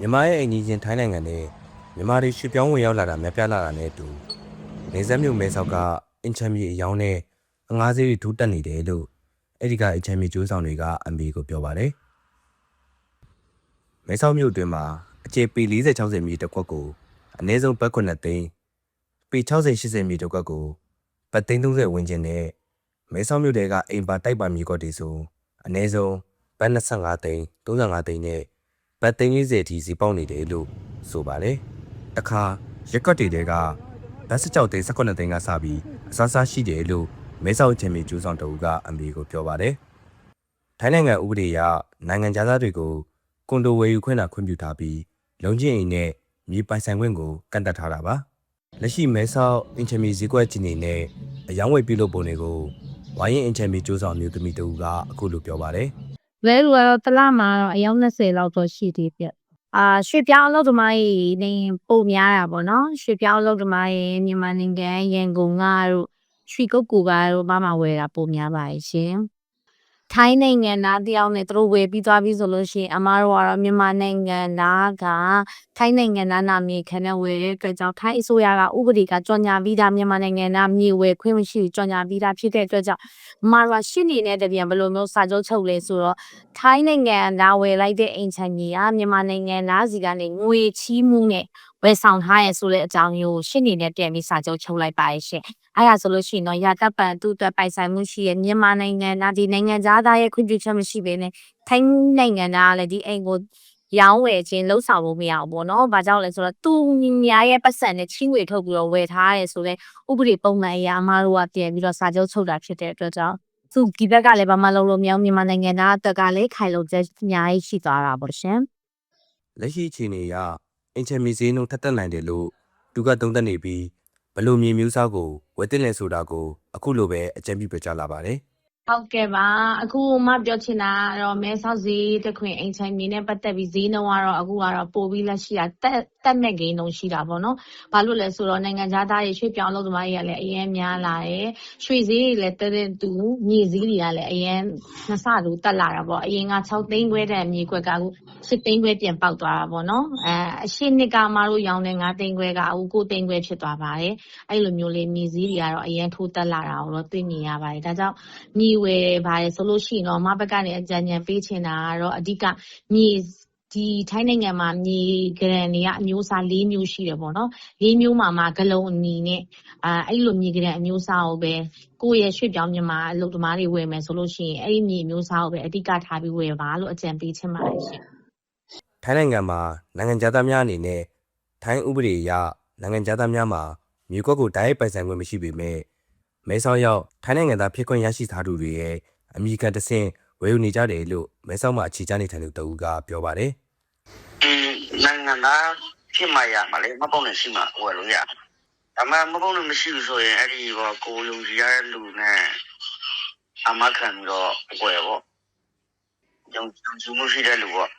မြန်မာရဲ့အိမ်ကြီးချင်းထိုင်းနိုင်ငံနဲ့မြန်မာတွေရွှေ့ပြောင်းဝင်ရောက်လာတာများပြားလာတာနဲ့အတူနေဆက်မြို့မဲဆောက်ကအင်ချမ်မီအယောင်းနဲ့အငားစေးတွေထိုးတက်နေတယ်လို့အဲ့ဒီကအင်ချမ်မီကျိုးဆောင်တွေကအမေကိုပြောပါတယ်မဲဆောက်မြို့အတွင်းမှာအခြေပေ40 60မြေတစ်ခွက်ကိုအနည်းဆုံးဘတ်9သိန်းပေ60 80မြေတစ်ခွက်ကိုဘတ်သိန်း30ဝန်းကျင်နဲ့မဲဆောက်မြို့တဲကအိမ်ပါတိုက်ပါမြေကွက်တွေဆိုအနည်းဆုံးဘတ်25သိန်း35သိန်းနဲ့ ဘတ်သိန်း40အထိစီပေါက်နေတယ်လို့ဆိုပါတယ်။တခါရက်ကွက်တွေတဲကဘတ်စကြောက်သိန်း18သိန်းကစပြီးအစားစားရှိတယ်လို့မဲဆောက်ချင်မီကျူးဆောင်တအူကအမေကိုပြောပါတယ်။ထိုင်းနိုင်ငံဥပဒေအရနိုင်ငံသားတွေကိုကွန်ဒိုဝယ်ယူခွင့်တာခွင့်ပြုထားပြီးလုံချင်းအိမ်နဲ့မြေပိုင်ဆိုင်ခွင့်ကိုကန့်သတ်ထားတာပါ။လက်ရှိမဲဆောက်အင်ချမီဈေးကွက်ကြီးနေနဲ့အယောင်းဝယ်ပြုလုပ်ပုံတွေကိုဝိုင်းရင်အင်ချမီကျူးဆောင်မျိုးသမီးတအူကအခုလိုပြောပါတယ်။ လဲလူကတော့တစ်လမှာတော့အယောက်20လောက်တော့ရှိသေးပြအာရွှေပြောင်းအလုပ်သမားကြီးနေပုံများတာပေါ့နော်ရွှေပြောင်းအလုပ်သမားကြီးမြန်မာနိုင်ငံရန်ကုန်ကတို့ရွှေကုတ်ကူကတို့မမဝယ်တာပုံများပါရဲ့ရှင် ထိုင်းနိုင်ငံသားတယောက်နဲ့သူတို့ဝယ်ပြီးသွားပြီဆိုလို့ရှိရင်အမားတို့ကတော့မြန်မာနိုင်ငံသားကထိုင်းနိုင်ငံသားနာမည်ခံတဲ့ဝယ်တဲ့အတွက်ကြောင့်ထိုင်းအစိုးရကဥပဒေကကြော်ညာပြီးသားမြန်မာနိုင်ငံသားမြေဝယ်ခွင့်မရှိဘူးကြော်ညာပြီးသားဖြစ်တဲ့အတွက်ကြောင့်အမားတို့ကရှင်းနေတဲ့တပြန်ဘယ်လိုမျိုးစာချုပ်ချုပ်လဲဆိုတော့ထိုင်းနိုင်ငံသားဝယ်လိုက်တဲ့အိမ်ချမ်းကြီးကမြန်မာနိုင်ငံသားစီကနေငွေချီးမှုနဲ့ ဝယ်ဆောင်ထားရဆိုတဲ့အကြောင်းမျိုးကိုရှင်းနေနဲ့ပြန်ပြီးစာချုပ်ချုပ်လိုက်ပါရဲ့ရှင်။အဲ့ဒါဆိုလို့ရှိရင်တော့ရာတပ်ပံသူ့အတွက်ပိုင်ဆိုင်မှုရှိရဲ့မြန်မာနိုင်ငံသားဒီနိုင်ငံသားသားရဲ့ခွင့်ပြုချက်မရှိဘဲနဲ့ထိုင်းနိုင်ငံသားကလည်းဒီအိမ်ကိုရောင်းဝယ်ခြင်းလှုပ်ဆောင်ဖို့မရဘူးပေါ့နော်။ဘာကြောင့်လဲဆိုတော့သူများရဲ့ပတ်စံနဲ့ချင်းငွေထုတ်ပြီးတော့ဝယ်ထားရဲဆိုတဲ့ဥပဒေပုံမှန်အရာအမားတို့ကပြန်ပြီးတော့စာချုပ်ချုပ်တာဖြစ်တဲ့အတွက်ကြောင့်သူဒီဘက်ကလည်းဘာမှလုပ်လို့မရဘူးမြန်မာနိုင်ငံသားအသက်ကလည်းခိုင်လုံချက်အများကြီးရှိသွားတာပေါ့ရှင်လက်ရှိအခြေအနေအရ အင်ချမ်မီဈေးနှုန်းထက်တက်နိုင်တယ်လို့သူကသုံးသပ်နေပြီးဘယ်လို့မြေမျိုးစားကိုဝယ်တင်လဲဆိုတာကိုအခုလိုပဲအကြံပြုပြကြလာပါတယ် ဟုတ်ကဲ့ပါ အခုမှပြောချင်တာကတော့ မဲဆောက်ဈေးတစ်ခွင်အိမ်ဆိုင်မြေနဲ့ ပတ်သက်ပြီး ဈေးနှုန်းကတော့ အခုကတော့ ပိုပြီး လက်ရှိတာတက်တက်မဲ့ဂိမ်းနှုန်း ရှိတာပေါ့နော် ဘာလို့လဲဆိုတော့ နိုင်ငံသားသားတွေ ရွှေ့ပြောင်းအလုပ်သမားတွေကလည်း အရင်များလာတယ် ရွှေဈေးတွေလည်း တက်တဲ့သူ မြေဈေးတွေကလည်း အရင်နှစ်ဆလိုတက်လာတာပေါ့ အရင်က6သိန်းခွဲတန် မြေကွက်က အခု7သိန်းခွဲ ပြန်ပေါက်သွားတာပေါ့နော်အဲအရှိနှစ်ကမှတို့ရောင်းတဲ့9သိန်းခွဲက အခု9သိန်းခွဲ ဖြစ်သွားပါတယ် အဲ့လိုမျိုးလေး မြေဈေးတွေကတော့ အရင်ထိုးတက်လာတာကိုတော့သိမြင်ရပါတယ် ဒါကြောင့် မြေဝယ်ပါတယ်ဆိုလို့ရှိရင်တော့ အမဘက်ကနေ အကြံဉာဏ်ပေးချင်တာကတော့ အဓိကမြေဒီထိုင်းနိုင်ငံမှာ မြေဂရန်တွေက အမျိုးအစား ၄ မျိုး ရှိတယ်ပေါ့နော် ၄ မျိုးမှာမှဂလုံးအနီနဲ့အာအဲ့လို မြေဂရန်အမျိုးအစားကိုပဲ ကိုယ့်ရဲ့ ရွှေ့ပြောင်းမြန်မာအလုပ်သမားတွေ ဝယ်မယ်ဆိုလို့ရှိရင် အဲ့ဒီမြေအမျိုးအစားကိုပဲ အဓိကထားပြီး ဝယ်ပါလို့ အကြံပေးချင်ပါတယ်ရှင်ထိုင်းနိုင်ငံမှာ နိုင်ငံသားများအနေနဲ့ ထိုင်းဥပဒေအရ နိုင်ငံသားများမှာ မြေကွက်ကို တိုက်ရိုက်ပိုင်ဆိုင်ခွင့်မရှိပေမဲ့ မဲဆောက်ရောက်ထိုင်းနိုင်ငံသားဖြစ်ခွင့်ရရှိထားသူတွေရဲ့အမိကန်တဆင့်ဝယ်ယူနေကြတယ်လို့မဲဆောက်မှာအခြေချနေထိုင်သူတဦးကပြောပါတယ်อืมနိုင်ငံသားဖြစ်မှရမှာလေမပုံနဲ့ရှိမှဝယ်လို့ရအမှမပုံနဲ့မရှိဘူးဆိုရင်အဲ့ဒီဘောကိုယုံကြည်ရတဲ့လူနဲ့အမခံပြီးတော့ဝယ်ပေါ့ယုံယုံကြည်မှုရှိတဲ့လူပေါ့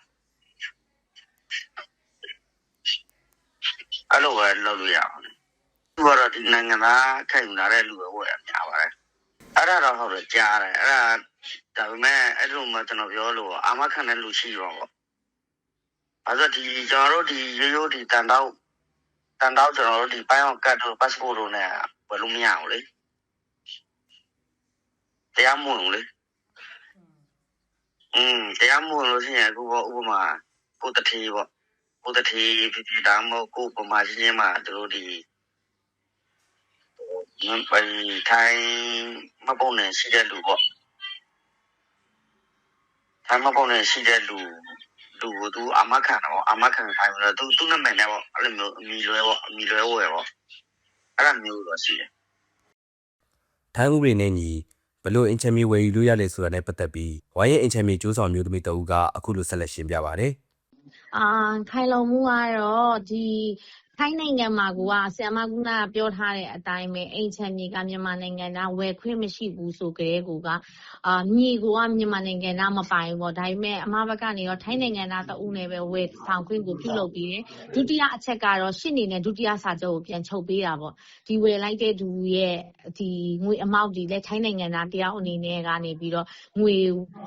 အဲ့လိုပဲလုပ်လို့ရအောင် သူကတော့ဒီနိုင်ငံသားခံယူလာတဲ့လူပဲဝယ်ရများပါတယ်အဲ့ဒါတော့ဟုတ်တယ်ကြားတယ်အဲ့ဒါဒါပေမဲ့အဲ့လိုမှကျွန်တော်ပြောလို့အာမခံတဲ့လူရှိရောပေါ့အဲ့ဒါဒီကျွန်တော်တို့ဒီရိုးရိုးဒီတန်တော့တန်တော့ကျွန်တော်တို့ဒီပိုင်းအောင်ကတ်တို့ passport တို့နဲ့ဝယ်လို့မရဘူးလေတရားမဝင်ဘူးလေอืมတရားမဝင်လို့ရှိရင်အခုပေါ့ဥပမာကိုတထေးပေါ့ကိုတထေးဖြစ်ဖြစ်ဒါမှမဟုတ်ကိုပမာချင်းချင်းမှာသူတို့ဒီ ဟိုပိုင်ထိုင်းမပုံနဲ့ရှိတဲ့လူပေါ့ထိုင်းမပုံနဲ့ရှိတဲ့လူလူကိုသူအမခံတော့အမခံခိုင်းလို့သူသူ့နာမည်နဲ့ပေါ့အဲ့လိုမျိုးအမီလွဲပေါ့အမီလွဲဝယ်ပေါ့အဲ့လိုမျိုးတော့ရှိတယ်ထိုင်းဥပဒေနဲ့ညီဘလို့အင်ချမ်မီဝယ်ယူလို့ရလဲဆိုတာနဲ့ပတ်သက်ပြီးဝိုင်းရဲ့အင်ချမ်မီကျိုးဆောင်မျိုးသမီးတဦးကအခုလိုဆက်လက်ရှင်းပြပါတယ်အာခိုင်လုံမှုကတော့ဒီ ထိုင်းနိုင်ငံမှာက ဆရာမကကပြောထားတဲ့အတိုင်းပဲ အိမ်ချမ်းမြေက မြန်မာနိုင်ငံသား ဝယ်ခွင့်မရှိဘူးဆိုကြတဲ့ကူကအာမြေကမြန်မာနိုင်ငံသား မပိုင်ဘူးပေါ့ ဒါပေမဲ့ အမဘက်ကနေတော့ ထိုင်းနိုင်ငံသားတအုပ်နဲ့ပဲ ဝယ်ဆောင်ခွင့်ကို ပြုလုပ်ပြီးတယ် ဒုတိယအချက်ကတော့ ရှစ်နေနဲ့ ဒုတိယစာချုပ်ကို ပြန်ချုပ်ပေးတာပေါ့ ဒီဝယ်လိုက်တဲ့သူရဲ့ဒီငွေအမောက်ဒီလက်ထိုင်းနိုင်ငံသား တယောက်အနေနဲ့ကနေပြီးတော့ ငွေ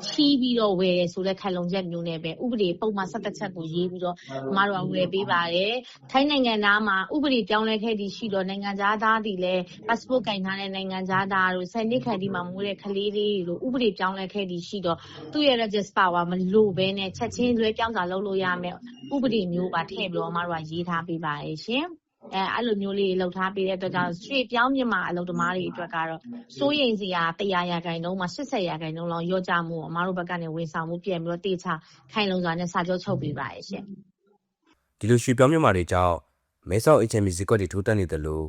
ချီးပြီးတော့ ဝယ်တယ်ဆိုတဲ့ခိုင်လုံချက်မျိုးနဲ့ပဲ ဥပဒေပုံမှန်17ချက်ကို ရေးပြီးတော့ အမတို့က ဝယ်ပေးပါတယ် ထိုင်းနိုင်ငံသားမှာ ဥပဒေပြောင်းလဲခဲ့သည်ရှိတော့နိုင်ငံသားသားဒီလဲ passport ကင်ထားတဲ့ နိုင်ငံသားသားတို့စနေခန့်ဒီမှာ မွေးတဲ့ ကလေးလေးတို့ ဥပဒေပြောင်းလဲခဲ့သည်ရှိတော့သူ့ရဲ့ register power မလို့ဘဲနဲ့ ချက်ချင်းလွဲပြောင်းစာ လုပ်လို့ရမယ်ဥပဒေမျိုးပါ ထည့်ပြီးတော့ အမတို့က ရေးထားပေးပါရဲ့ရှင် အဲအဲ့လိုမျိုးလေးလှုပ်ထားပေးတဲ့အတွက်ကြောင့် ရွှေပြောင်းမြန်မာအလုပ်သမားတွေအတွက်ကတော့ စိုးရိမ်စရာ100ရာခိုင်နှုန်းမှာ80ရာခိုင်နှုန်းလောက်ရော့ကြမှုအမတို့ဘက်ကနေ ဝန်ဆောင်မှု ပြန်ပြီးတော့တေချခိုင်လုံစွာနဲ့ စာချုပ်ချုပ်ပေးပါရဲ့ရှင်ဒီလို ရွှေပြောင်းမြန်မာတွေကြောင့် မဲဆောက်အချင်းမီဇီကွက်တွေထိုးတက်နေတယ်လို့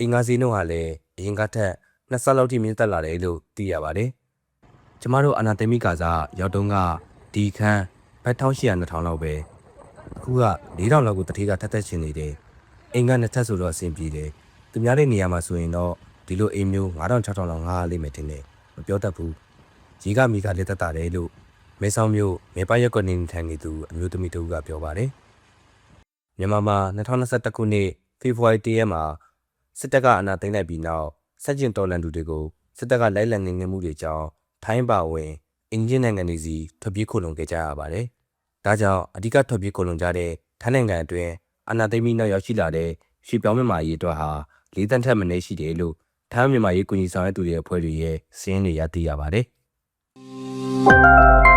အင်္ဂါစီနှုန်းဟာလည်းအရင်ကထက်နှစ်ဆလောက်ထိမြင့်တက်လာတယ်လို့သိရပါတယ်။ကျမတို့အနာသိမိကာစားရောက်တုန်းကဒီခန်းဘတ်1800 2000လောက်ပဲအခုက4000လောက်ကိုတထေးကထက်သက်ရှင်နေတယ်။အင်္ဂါနှစ်ထပ်ဆိုတော့အဆင်ပြေတယ်။သူများတဲ့နေရာမှာဆိုရင်တော့ဒီလိုအိမ်မျိုး9000 6000လောက်ငားရလိမ့်မယ်ထင်တယ်။မပြောတတ်ဘူး။ကြီးကမိကလက်သက်တာတယ်လို့မဲဆောက်မြို့မဲပရက်ကွက်နေထိုင်နေသူအမျိုးသမီးတဦးကပြောပါတယ်။ မြန်မာမှာ2021ခုနှစ်ဖေဖော်ဝါရီလရက်မှာစစ်တပ်ကအနာသိမ်းလိုက်ပြီးနောက်စစ်ကျင်တော်လှန်သူတွေကိုစစ်တပ်ကလိုက်လံငင်းငယ်မှုတွေကြောင့်ထိုင်းပါဝင်အင်ဂျင်နိုင်ငံတွေစီထွက်ပြေးခိုလုံခဲ့ကြရပါတယ်။ဒါကြောင့်အဓိကထွက်ပြေးခိုလုံကြတဲ့ထိုင်းနိုင်ငံအတွင်းအနာသိမ်းပြီးနောက်ရောက်ရှိလာတဲ့ရွှေပြောင်းမြန်မာရေးအတွက်ဟာလေးတန်းထက်မနည်းရှိတယ်လို့ထိုင်းမြန်မာရေးကူညီဆောင်ရွက်သူတွေအဖွဲ့တွေရဲ့စည်းရင်းတွေရသိရပါတယ်။